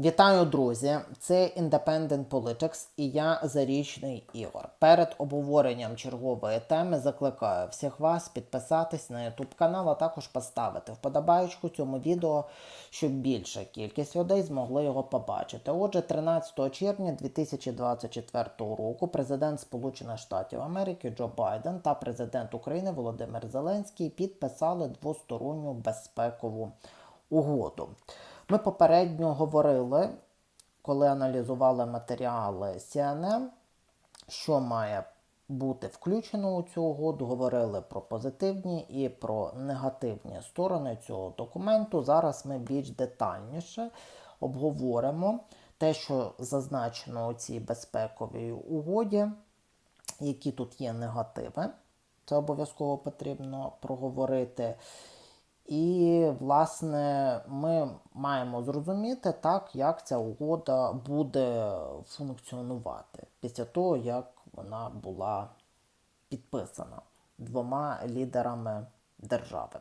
Вітаю, друзі! Це Independent Politics і я Зарічний Ігор. Перед обговоренням чергової теми закликаю всіх вас підписатись на YouTube канал, а також поставити вподобаєчку цьому відео, щоб більша кількість людей змогли його побачити. Отже, 13 червня 2024 року президент Сполучених Штатів Америки Джо Байден та президент України Володимир Зеленський підписали двосторонню безпекову угоду. Ми попередньо говорили, коли аналізували матеріали CNN, що має бути включено у цю угоду. Говорили про позитивні і про негативні сторони цього документу. Зараз ми більш детальніше обговоримо те, що зазначено у цій безпековій угоді, які тут є негативи. Це обов'язково потрібно проговорити. І, власне, ми маємо зрозуміти так, як ця угода буде функціонувати після того, як вона була підписана двома лідерами держави.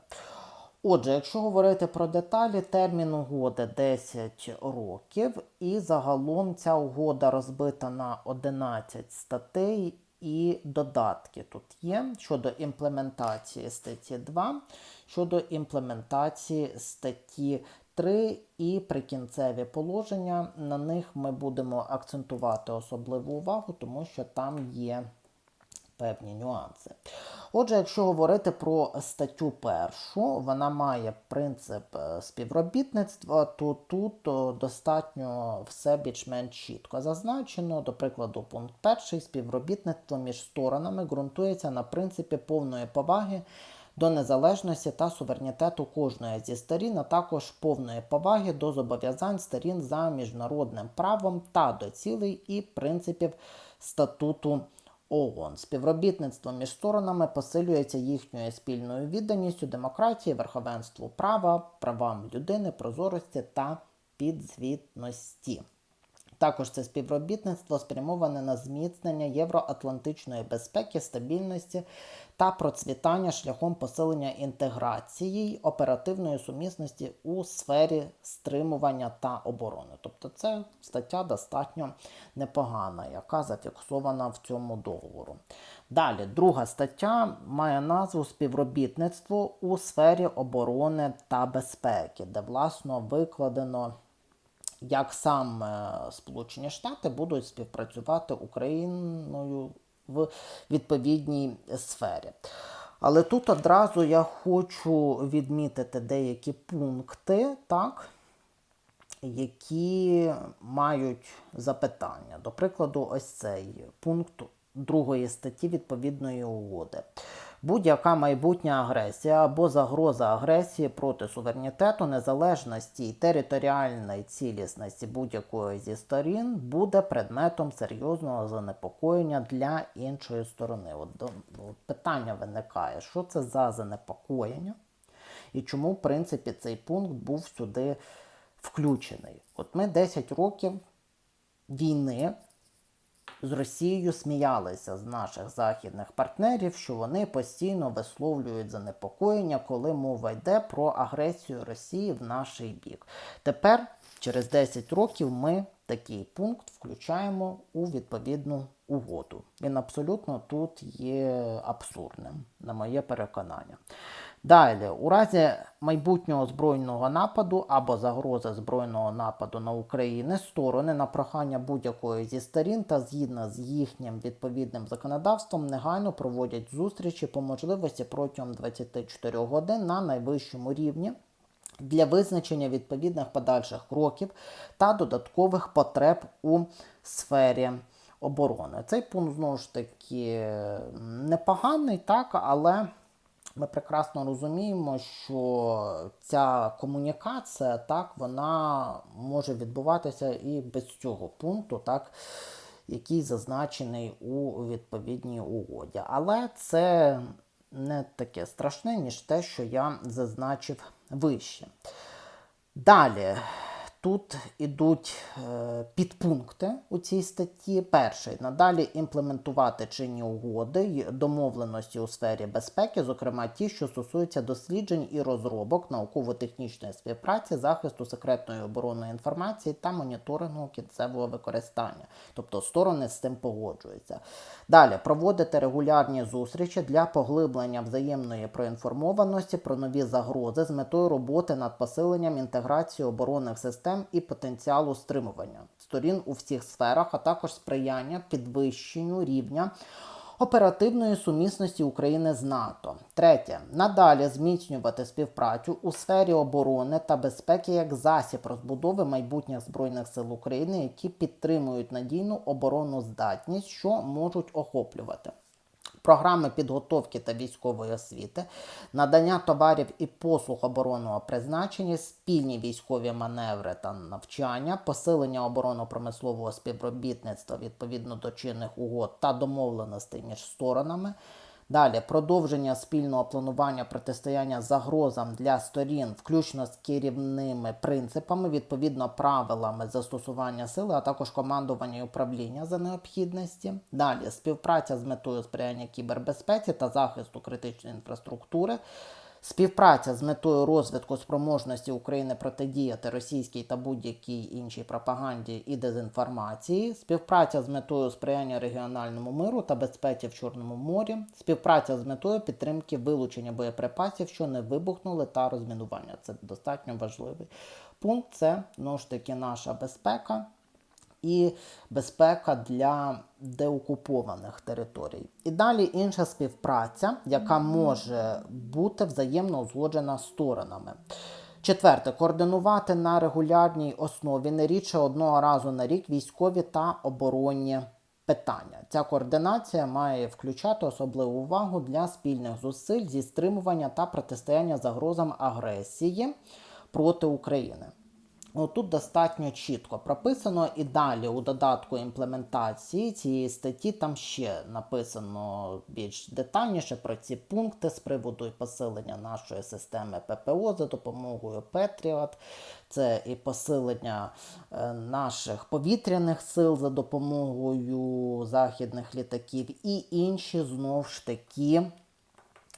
Отже, якщо говорити про деталі, термін угоди 10 років, і загалом ця угода розбита на 11 статей і додатки тут є щодо імплементації статті 2, щодо імплементації статті 3 і прикінцеві положення. На них ми будемо акцентувати особливу увагу, тому що там є певні нюанси. Отже, якщо говорити про статтю першу, вона має принцип е, співробітництва, то тут достатньо все більш-менш чітко зазначено. До прикладу, пункт перший співробітництво між сторонами ґрунтується на принципі повної поваги. До незалежності та суверенітету кожної зі сторін, а також повної поваги до зобов'язань сторін за міжнародним правом та до цілей і принципів статуту ООН. Співробітництво між сторонами посилюється їхньою спільною відданістю демократії, верховенству права, правам людини, прозорості та підзвітності. Також це співробітництво спрямоване на зміцнення євроатлантичної безпеки, стабільності та процвітання шляхом посилення інтеграції оперативної сумісності у сфері стримування та оборони. Тобто це стаття достатньо непогана, яка зафіксована в цьому договору. Далі, друга стаття має назву Співробітництво у сфері оборони та безпеки, де власно викладено як саме Сполучені Штати будуть співпрацювати Україною в відповідній сфері. Але тут одразу я хочу відмітити деякі пункти, так, які мають запитання. До прикладу, ось цей пункт другої статті відповідної угоди. Будь-яка майбутня агресія або загроза агресії проти суверенітету, незалежності і територіальної цілісності будь-якої зі сторін буде предметом серйозного занепокоєння для іншої сторони. От, от питання виникає, що це за занепокоєння, і чому, в принципі, цей пункт був сюди включений. От ми 10 років війни з Росією сміялися з наших західних партнерів, що вони постійно висловлюють занепокоєння, коли мова йде про агресію Росії в наш бік. Тепер, через 10 років, ми такий пункт включаємо у відповідну угоду. Він абсолютно тут є абсурдним, на моє переконання. Далі, у разі майбутнього збройного нападу або загрози збройного нападу на Україну, сторони на прохання будь-якої зі сторін та згідно з їхнім відповідним законодавством негайно проводять зустрічі по можливості протягом 24 годин на найвищому рівні. Для визначення відповідних подальших кроків та додаткових потреб у сфері оборони. Цей пункт знову ж таки непоганий, так, але ми прекрасно розуміємо, що ця комунікація так, вона може відбуватися і без цього пункту, так, який зазначений у відповідній угоді. Але це не таке страшне, ніж те, що я зазначив вище. Далі. Тут ідуть е, підпункти у цій статті. Перший надалі імплементувати чинні угоди й домовленості у сфері безпеки, зокрема ті, що стосуються досліджень і розробок, науково-технічної співпраці, захисту секретної оборонної інформації та моніторингу кінцевого використання. Тобто сторони з цим погоджуються. Далі проводити регулярні зустрічі для поглиблення взаємної проінформованості про нові загрози з метою роботи над посиленням інтеграції оборонних систем і потенціалу стримування сторін у всіх сферах, а також сприяння підвищенню рівня. Оперативної сумісності України з НАТО. Третє. Надалі зміцнювати співпрацю у сфері оборони та безпеки як засіб розбудови майбутніх збройних сил України, які підтримують надійну оборонну здатність, що можуть охоплювати. Програми підготовки та військової освіти, надання товарів і послуг оборонного призначення, спільні військові маневри та навчання, посилення оборонно-промислового співробітництва відповідно до чинних угод та домовленостей між сторонами. Далі продовження спільного планування протистояння загрозам для сторін, включно з керівними принципами, відповідно правилами застосування сили, а також командування і управління за необхідності. Далі співпраця з метою сприяння кібербезпеці та захисту критичної інфраструктури. Співпраця з метою розвитку спроможності України протидіяти російській та будь-якій іншій пропаганді і дезінформації, співпраця з метою сприяння регіональному миру та безпеці в Чорному морі, співпраця з метою підтримки вилучення боєприпасів, що не вибухнули, та розмінування. Це достатньо важливий пункт. Це знову ж таки наша безпека і безпека для деокупованих територій. І далі інша співпраця, яка може бути взаємно узгоджена сторонами. Четверте, координувати на регулярній основі не рідше одного разу на рік військові та оборонні питання. Ця координація має включати особливу увагу для спільних зусиль зі стримування та протистояння загрозам агресії проти України. Ну, тут достатньо чітко прописано. І далі у додатку імплементації цієї статті там ще написано більш детальніше про ці пункти з приводу і посилення нашої системи ППО за допомогою Patriot, це і посилення е, наших повітряних сил за допомогою західних літаків, і інші знову ж таки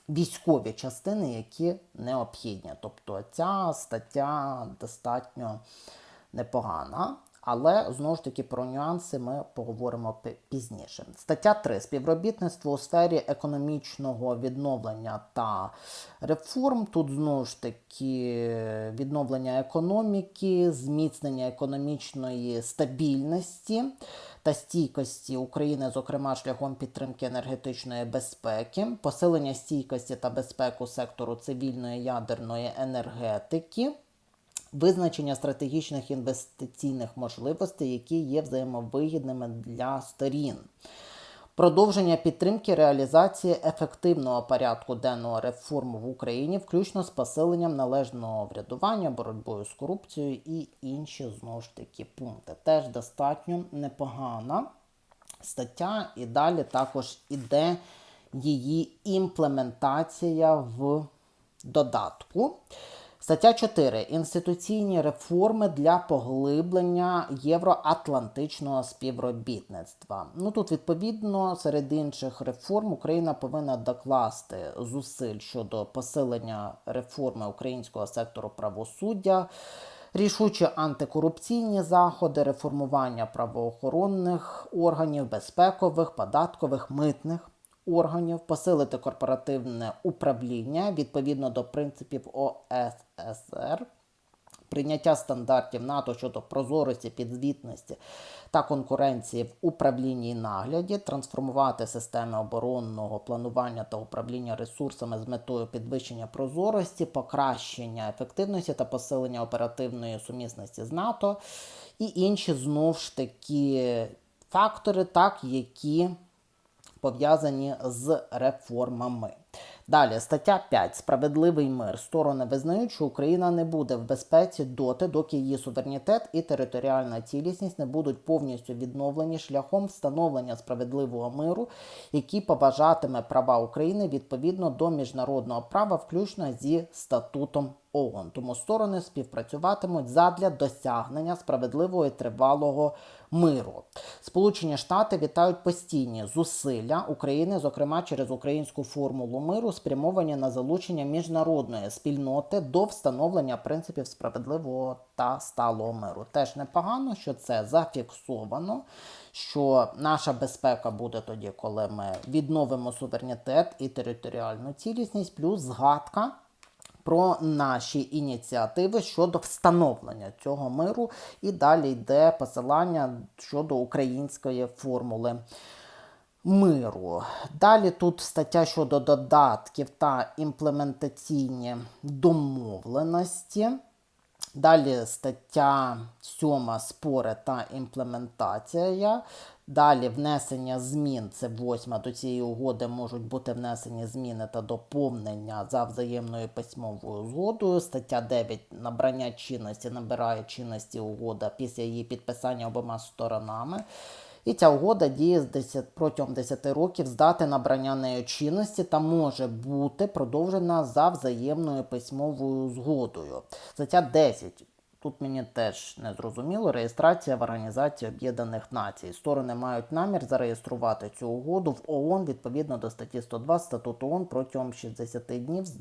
військові частини, які необхідні. Тобто ця стаття достатньо непогана. Але знову ж таки про нюанси ми поговоримо пізніше. Стаття 3. Співробітництво у сфері економічного відновлення та реформ. Тут знову ж таки відновлення економіки, зміцнення економічної стабільності та стійкості України, зокрема шляхом підтримки енергетичної безпеки, посилення стійкості та безпеку сектору цивільної ядерної енергетики. Визначення стратегічних інвестиційних можливостей, які є взаємовигідними для сторін, продовження підтримки реалізації ефективного порядку денного реформ в Україні, включно з посиленням належного врядування, боротьбою з корупцією і інші знову ж таки пункти. Теж достатньо непогана стаття, і далі також іде її імплементація в додатку. Стаття 4. Інституційні реформи для поглиблення євроатлантичного співробітництва. Ну тут, відповідно, серед інших реформ Україна повинна докласти зусиль щодо посилення реформи українського сектору правосуддя. Рішучі антикорупційні заходи, реформування правоохоронних органів, безпекових, податкових, митних органів, посилити корпоративне управління відповідно до принципів ОССР, прийняття стандартів НАТО щодо прозорості, підзвітності та конкуренції в управлінні і нагляді, трансформувати системи оборонного планування та управління ресурсами з метою підвищення прозорості, покращення ефективності та посилення оперативної сумісності з НАТО і інші знов ж такі фактори, так, які пов'язані з реформами. Далі, стаття 5. Справедливий мир. Сторони визнають, що Україна не буде в безпеці доти, доки її суверенітет і територіальна цілісність не будуть повністю відновлені шляхом встановлення справедливого миру, який поважатиме права України відповідно до міжнародного права, включно зі статутом ООН. Тому сторони співпрацюватимуть задля досягнення справедливого і тривалого миру. Сполучені Штати вітають постійні зусилля України, зокрема через українську формулу миру, спрямовані на залучення міжнародної спільноти до встановлення принципів справедливого та сталого миру. Теж непогано, що це зафіксовано. Що наша безпека буде тоді, коли ми відновимо суверенітет і територіальну цілісність, плюс згадка про наші ініціативи щодо встановлення цього миру, і далі йде посилання щодо української формули миру. Далі тут стаття щодо додатків та імплементаційні домовленості. Далі стаття 7 спори та імплементація. Далі внесення змін, це восьма до цієї угоди можуть бути внесені зміни та доповнення за взаємною письмовою згодою. Стаття 9 набрання чинності набирає чинності угода після її підписання обома сторонами. І ця угода діє з 10, протягом 10 років з дати набрання нею чинності та може бути продовжена за взаємною письмовою згодою. Стаття 10. Тут мені теж не зрозуміло. Реєстрація в Організації Об'єднаних Націй. Сторони мають намір зареєструвати цю угоду в ООН відповідно до статті 102 статуту ООН протягом 60 днів з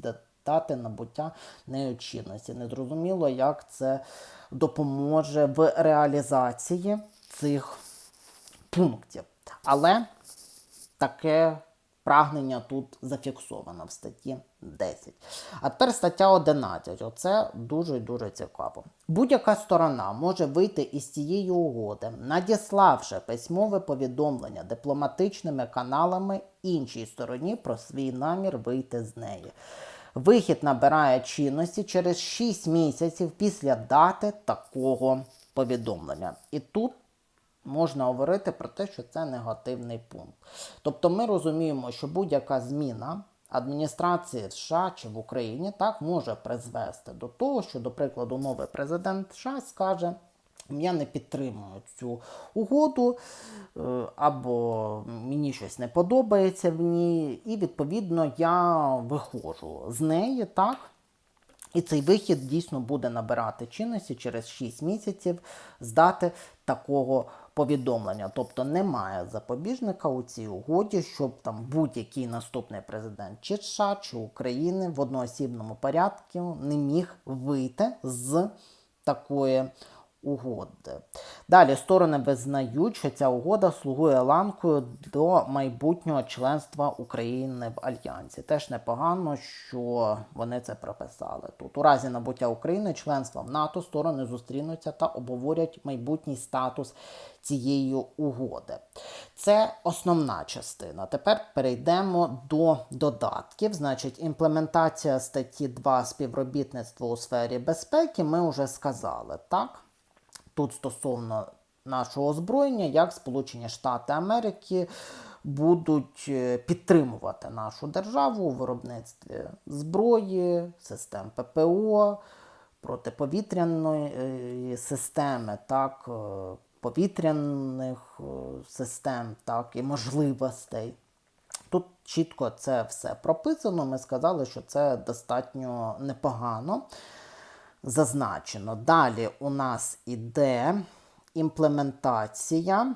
дати набуття нею чинності. Незрозуміло, як це допоможе в реалізації цих пунктів. Але таке прагнення тут зафіксовано в статті 10. А тепер стаття 11. Оце дуже-дуже цікаво. Будь-яка сторона може вийти із цієї угоди, надіславши письмове повідомлення дипломатичними каналами іншій стороні про свій намір вийти з неї. Вихід набирає чинності через 6 місяців після дати такого повідомлення. І тут можна говорити про те, що це негативний пункт. Тобто ми розуміємо, що будь-яка зміна адміністрації США чи в Україні так може призвести до того, що, до прикладу, новий президент США скаже. Я не підтримую цю угоду, е, або мені щось не подобається в ній, і відповідно я виходжу з неї, так? І цей вихід дійсно буде набирати чинності через 6 місяців з дати такого повідомлення. Тобто немає запобіжника у цій угоді, щоб там будь-який наступний президент чи США, чи України в одноосібному порядку не міг вийти з такої угоди. Далі сторони визнають, що ця угода слугує ланкою до майбутнього членства України в Альянсі. Теж непогано, що вони це прописали тут. У разі набуття України членства в НАТО сторони зустрінуться та обговорять майбутній статус цієї угоди. Це основна частина. Тепер перейдемо до додатків. Значить, імплементація статті 2 співробітництво у сфері безпеки. Ми вже сказали, так? Тут стосовно нашого озброєння, як Сполучені Штати Америки будуть е, підтримувати нашу державу у виробництві зброї, систем ППО, протиповітряної системи, так, е, повітряних е, систем, так, і можливостей. Тут чітко це все прописано. Ми сказали, що це достатньо непогано зазначено. Далі у нас іде імплементація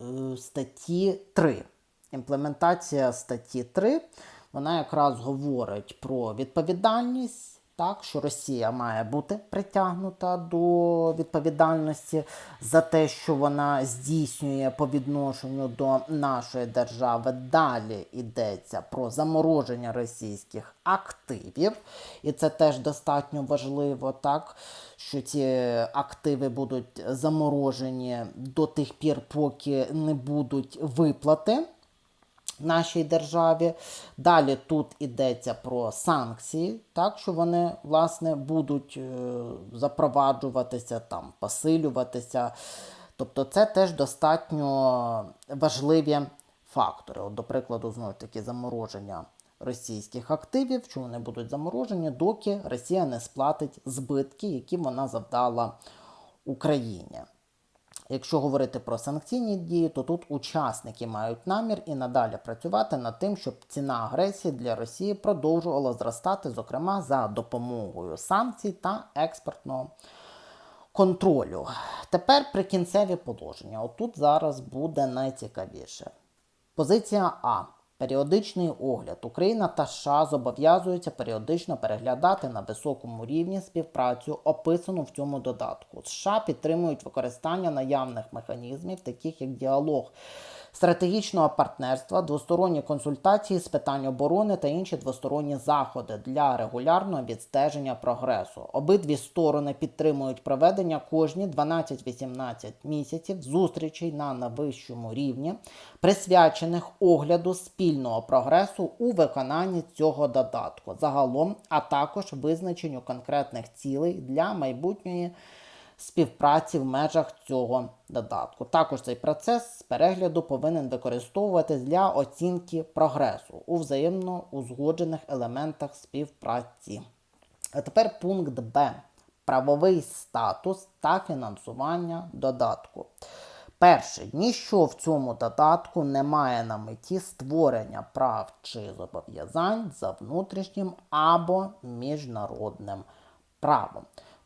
е, статті 3. Імплементація статті 3, вона якраз говорить про відповідальність так, що Росія має бути притягнута до відповідальності за те, що вона здійснює по відношенню до нашої держави. Далі йдеться про замороження російських активів, і це теж достатньо важливо, так, що ці активи будуть заморожені до тих пір, поки не будуть виплати нашій державі. Далі тут йдеться про санкції, так що вони власне будуть е, запроваджуватися, там, посилюватися. Тобто це теж достатньо важливі фактори. От, До прикладу, знову таки замороження російських активів, що вони будуть заморожені, доки Росія не сплатить збитки, які вона завдала Україні. Якщо говорити про санкційні дії, то тут учасники мають намір і надалі працювати над тим, щоб ціна агресії для Росії продовжувала зростати, зокрема за допомогою санкцій та експортного контролю. Тепер прикінцеві положення. Отут зараз буде найцікавіше. Позиція А. Періодичний огляд. Україна та США зобов'язуються періодично переглядати на високому рівні співпрацю, описану в цьому додатку. США підтримують використання наявних механізмів, таких як діалог стратегічного партнерства, двосторонні консультації з питань оборони та інші двосторонні заходи для регулярного відстеження прогресу. Обидві сторони підтримують проведення кожні 12-18 місяців зустрічей на найвищому рівні, присвячених огляду спільного прогресу у виконанні цього додатку загалом, а також визначенню конкретних цілей для майбутньої співпраці в межах цього додатку. Також цей процес з перегляду повинен використовуватись для оцінки прогресу у взаємно узгоджених елементах співпраці. А тепер пункт Б. Правовий статус та фінансування додатку. Перше, ніщо в цьому додатку не має на меті створення прав чи зобов'язань за внутрішнім або міжнародним правом.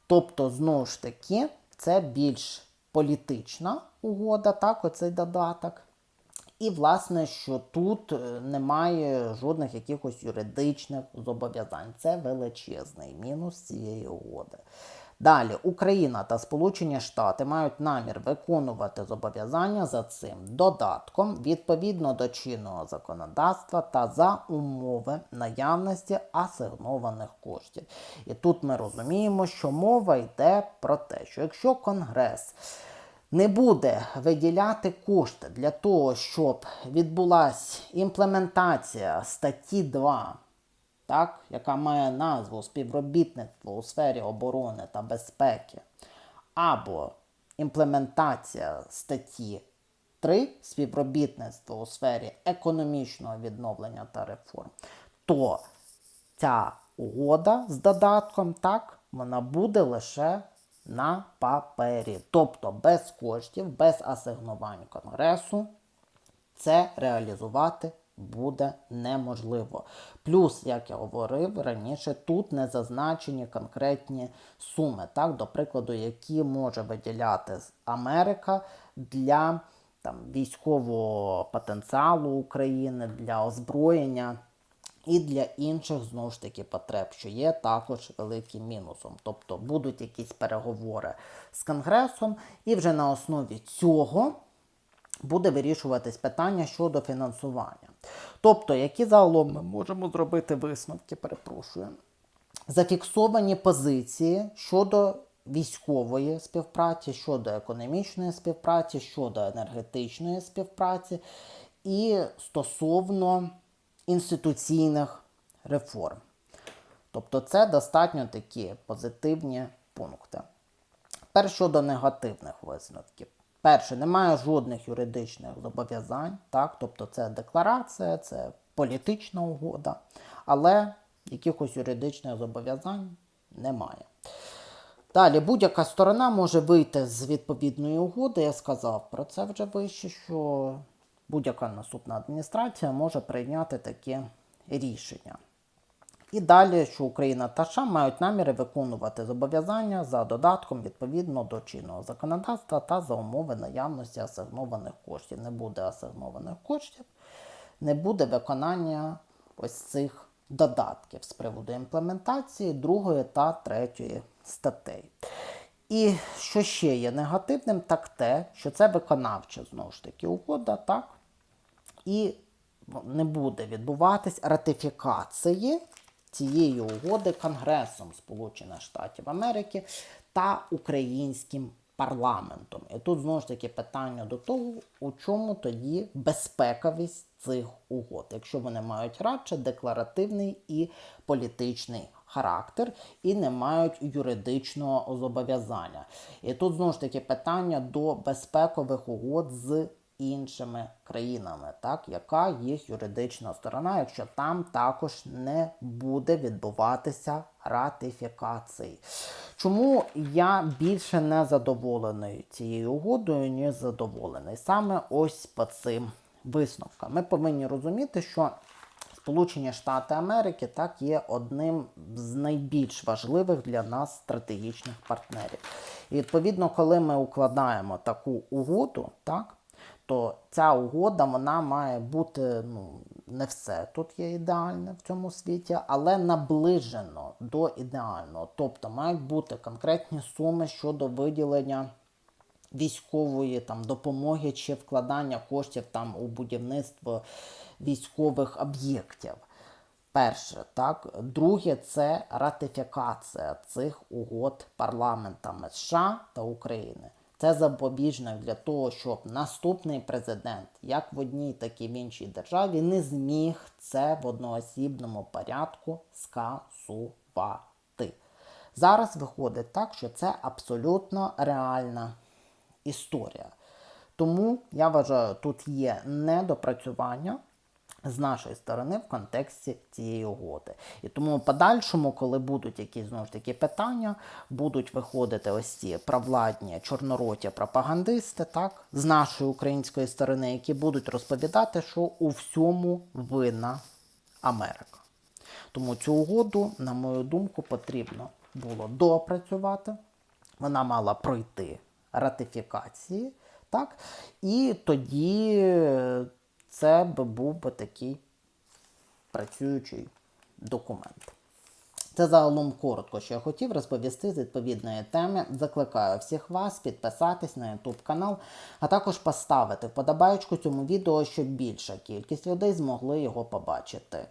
Тобто, знову ж таки, це більш політична угода, так, оцей додаток. І, власне, що тут е, немає жодних якихось юридичних зобов'язань. Це величезний мінус цієї угоди. Далі, Україна та Сполучені Штати мають намір виконувати зобов'язання за цим додатком відповідно до чинного законодавства та за умови наявності асигнованих коштів. І тут ми розуміємо, що мова йде про те, що якщо Конгрес не буде виділяти кошти для того, щоб відбулася імплементація статті 2 так, яка має назву співробітництво у сфері оборони та безпеки, або імплементація статті 3 співробітництво у сфері економічного відновлення та реформ, то ця угода з додатком, так, вона буде лише на папері. Тобто без коштів, без асигнувань Конгресу це реалізувати буде неможливо. Плюс, як я говорив раніше, тут не зазначені конкретні суми, так, до прикладу, які може виділяти Америка для там, військового потенціалу України, для озброєння. І для інших знову ж таки потреб, що є також великим мінусом. Тобто будуть якісь переговори з Конгресом, і вже на основі цього буде вирішуватись питання щодо фінансування. Тобто, які загалом ми можемо зробити висновки, перепрошую, зафіксовані позиції щодо військової співпраці, щодо економічної співпраці, щодо енергетичної співпраці і стосовно інституційних реформ. Тобто це достатньо такі позитивні пункти. Тепер щодо негативних висновків. Перше, немає жодних юридичних зобов'язань, так, тобто це декларація, це політична угода, але якихось юридичних зобов'язань немає. Далі, будь-яка сторона може вийти з відповідної угоди. Я сказав про це вже вище, що будь-яка наступна адміністрація може прийняти таке рішення. І далі, що Україна та США мають наміри виконувати зобов'язання за додатком відповідно до чинного законодавства та за умови наявності асигнованих коштів. Не буде асигнованих коштів, не буде виконання ось цих додатків з приводу імплементації другої та третьої статей. І що ще є негативним, так те, що це виконавча знову ж таки угода, так? І не буде відбуватись ратифікації цієї угоди Конгресом Сполучених Штатів Америки та українським парламентом. І тут знову ж таки питання до того, у чому тоді безпековість цих угод, якщо вони мають радше декларативний і політичний характер і не мають юридичного зобов'язання. І тут знову ж таки питання до безпекових угод з іншими країнами, так, яка їх юридична сторона, якщо там також не буде відбуватися ратифікації. Чому я більше не задоволений цією угодою, ніж задоволений? Саме ось по цим висновкам. Ми повинні розуміти, що Сполучені Штати Америки так є одним з найбільш важливих для нас стратегічних партнерів. І відповідно, коли ми укладаємо таку угоду, так, то ця угода вона має бути ну, не все тут є ідеальне в цьому світі, але наближено до ідеального. Тобто мають бути конкретні суми щодо виділення військової там допомоги чи вкладання коштів там у будівництво військових об'єктів. Перше, так. Друге, це ратифікація цих угод парламентами США та України. Це запобіжник для того, щоб наступний президент, як в одній, так і в іншій державі, не зміг це в одноосібному порядку скасувати. Зараз виходить так, що це абсолютно реальна історія. Тому я вважаю, тут є недопрацювання з нашої сторони в контексті цієї угоди. І тому в подальшому, коли будуть якісь знову ж таки питання, будуть виходити ось ці провладні чорнороті пропагандисти, так, з нашої української сторони, які будуть розповідати, що у всьому винна Америка. Тому цю угоду, на мою думку, потрібно було доопрацювати. Вона мала пройти ратифікації, так? І тоді це би був би такий працюючий документ. Це загалом коротко, що я хотів розповісти з відповідної теми. Закликаю всіх вас підписатись на YouTube канал, а також поставити вподобайку цьому відео, щоб більша кількість людей змогли його побачити.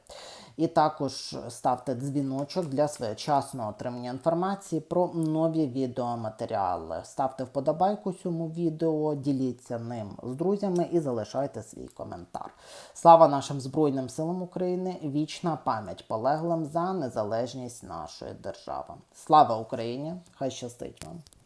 І також ставте дзвіночок для своєчасного отримання інформації про нові відеоматеріали. Ставте вподобайку цьому відео, діліться ним з друзями і залишайте свій коментар. Слава нашим Збройним силам України! Вічна пам'ять полеглим за незалежність нашої держави. Слава Україні! Хай щастить вам!